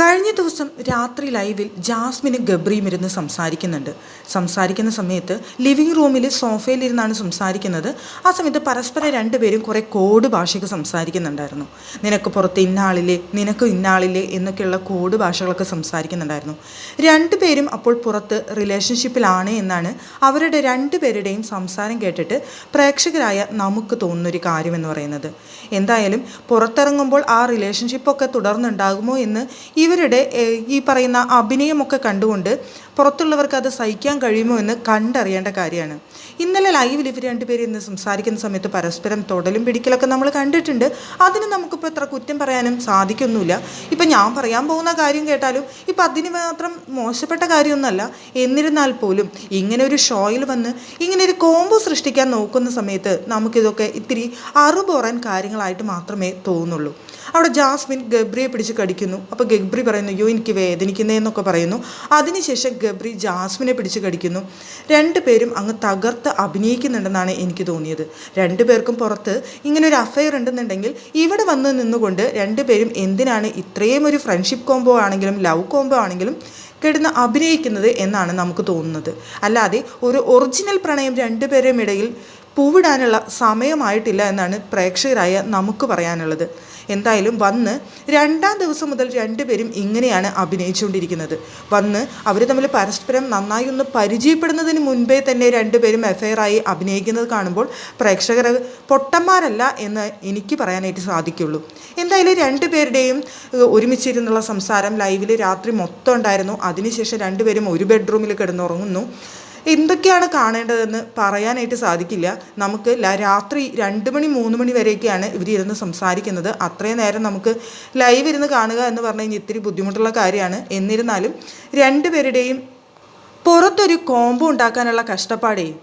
കഴിഞ്ഞ ദിവസം രാത്രി ലൈവിൽ ജാസ്മിനും ഗബ്രിയും ഇരുന്ന് സംസാരിക്കുന്നുണ്ട്. സംസാരിക്കുന്ന സമയത്ത് ലിവിംഗ് റൂമിൽ സോഫയിലിരുന്നാണ് സംസാരിക്കുന്നത്. ആ സമയത്ത് പരസ്പരം രണ്ടുപേരും കുറേ കോഡ് ഭാഷയൊക്കെ സംസാരിക്കുന്നുണ്ടായിരുന്നു. നിനക്ക് പുറത്ത് ഇന്നാളില്ലേ നിനക്ക് ഇന്നാളില്ലേ എന്നൊക്കെയുള്ള കോഡ് ഭാഷകളൊക്കെ സംസാരിക്കുന്നുണ്ടായിരുന്നു. രണ്ടുപേരും അപ്പോൾ പുറത്ത് റിലേഷൻഷിപ്പിലാണ് എന്നാണ് അവരുടെ രണ്ടുപേരുടെയും സംസാരം കേട്ടിട്ട് പ്രേക്ഷകരായ നമുക്ക് തോന്നുന്നൊരു കാര്യമെന്ന് പറയുന്നത്. എന്തായാലും പുറത്തിറങ്ങുമ്പോൾ ആ റിലേഷൻഷിപ്പൊക്കെ തുടർന്നുണ്ടാകുമോ എന്ന് ഇവരുടെ ഈ പറയുന്ന അഭിനയമൊക്കെ കണ്ടുകൊണ്ട് പുറത്തുള്ളവർക്ക് അത് സഹിക്കാൻ കഴിയുമോ എന്ന് കണ്ടറിയേണ്ട കാര്യമാണ്. ഇന്നലെ ലൈവിൽ ഇവർ രണ്ടുപേരും ഇന്ന് സംസാരിക്കുന്ന സമയത്ത് പരസ്പരം തൊടലും പിടിക്കലൊക്കെ നമ്മൾ കണ്ടിട്ടുണ്ട്. അതിന് നമുക്കിപ്പോൾ എത്ര കുറ്റം പറയാനും സാധിക്കൊന്നുമില്ല. ഇപ്പം ഞാൻ പറയാൻ പോകുന്ന കാര്യം കേട്ടാലും ഇപ്പം അതിന് മാത്രം മോശപ്പെട്ട കാര്യമൊന്നുമല്ല. എന്നിരുന്നാൽ പോലും ഇങ്ങനെ ഒരു ഷോയിൽ വന്ന് ഇങ്ങനെ ഒരു കോംബോ സൃഷ്ടിക്കാൻ നോക്കുന്ന സമയത്ത് നമുക്കിതൊക്കെ ഇത്തിരി അറുപോറാൻ കാര്യങ്ങളായിട്ട് മാത്രമേ തോന്നുള്ളൂ. അവിടെ ജാസ്മിൻ ഗബ്രിയെ പിടിച്ച് കടിക്കുന്നു. അപ്പോൾ ഗബ്രി പറയുന്നു അയ്യോ എനിക്ക് വേദനിക്കുന്നതെന്നൊക്കെ പറയുന്നു. അതിനുശേഷം ഗബ്രി ജാസ്മിനെ പിടിച്ച് കടിക്കുന്നു. രണ്ടുപേരും അങ്ങ് തകർത്ത് അഭിനയിക്കുന്നുണ്ടെന്നാണ് എനിക്ക് തോന്നിയത്. രണ്ടുപേർക്കും പുറത്ത് ഇങ്ങനെ ഒരു അഫയർ ഉണ്ടെന്നുണ്ടെങ്കിൽ ഇവിടെ വന്ന് നിന്നുകൊണ്ട് രണ്ടുപേരും എന്തിനാണ് ഇത്രയും ഒരു ഫ്രണ്ട്ഷിപ്പ് കോംബോ ആണെങ്കിലും ലവ് കോംബോ ആണെങ്കിലും കിടന്ന് അഭിനയിക്കുന്നത് എന്നാണ് നമുക്ക് തോന്നുന്നത്. അല്ലാതെ ഒരു ഒറിജിനൽ പ്രണയം രണ്ടുപേരും ഇടയിൽ പൂവിടാനുള്ള സമയമായിട്ടില്ല എന്നാണ് പ്രേക്ഷകരായ നമുക്ക് പറയാനുള്ളത്. എന്തായാലും വന്ന് രണ്ടാം ദിവസം മുതൽ രണ്ടുപേരും ഇങ്ങനെയാണ് അഭിനയിച്ചുകൊണ്ടിരിക്കുന്നത്. വന്ന് അവർ തമ്മിൽ പരസ്പരം നന്നായി ഒന്ന് പരിചയപ്പെടുന്നതിന് മുൻപേ തന്നെ രണ്ടുപേരും എഫയറായി അഭിനയിക്കുന്നത് കാണുമ്പോൾ പ്രേക്ഷകർ പൊട്ടന്മാരല്ല എന്ന് എനിക്ക് പറയാനായിട്ട് സാധിക്കുള്ളൂ. എന്തായാലും രണ്ടുപേരുടെയും ഒരുമിച്ചിരുന്നുള്ള സംസാരം ലൈവിൽ രാത്രി മൊത്തം ഉണ്ടായിരുന്നു. അതിനുശേഷം രണ്ടുപേരും ഒരു ബെഡ്റൂമിൽ കിടന്നുറങ്ങുന്നു. എന്തൊക്കെയാണ് കാണേണ്ടതെന്ന് പറയാനായിട്ട് സാധിക്കില്ല. നമുക്ക് രാത്രി രണ്ട് മണി മൂന്ന് മണി വരെയൊക്കെയാണ് ഇവർ ഇരുന്ന് സംസാരിക്കുന്നത്. അത്രയും നേരം നമുക്ക് ലൈവ് ഇരുന്ന് കാണുക എന്ന് പറഞ്ഞു കഴിഞ്ഞാൽ ഇത്തിരി ബുദ്ധിമുട്ടുള്ള കാര്യമാണ്. എന്നിരുന്നാലും രണ്ടുപേരുടെയും പുറത്തൊരു കോംബോ ഉണ്ടാക്കാനുള്ള കഷ്ടപ്പാടേ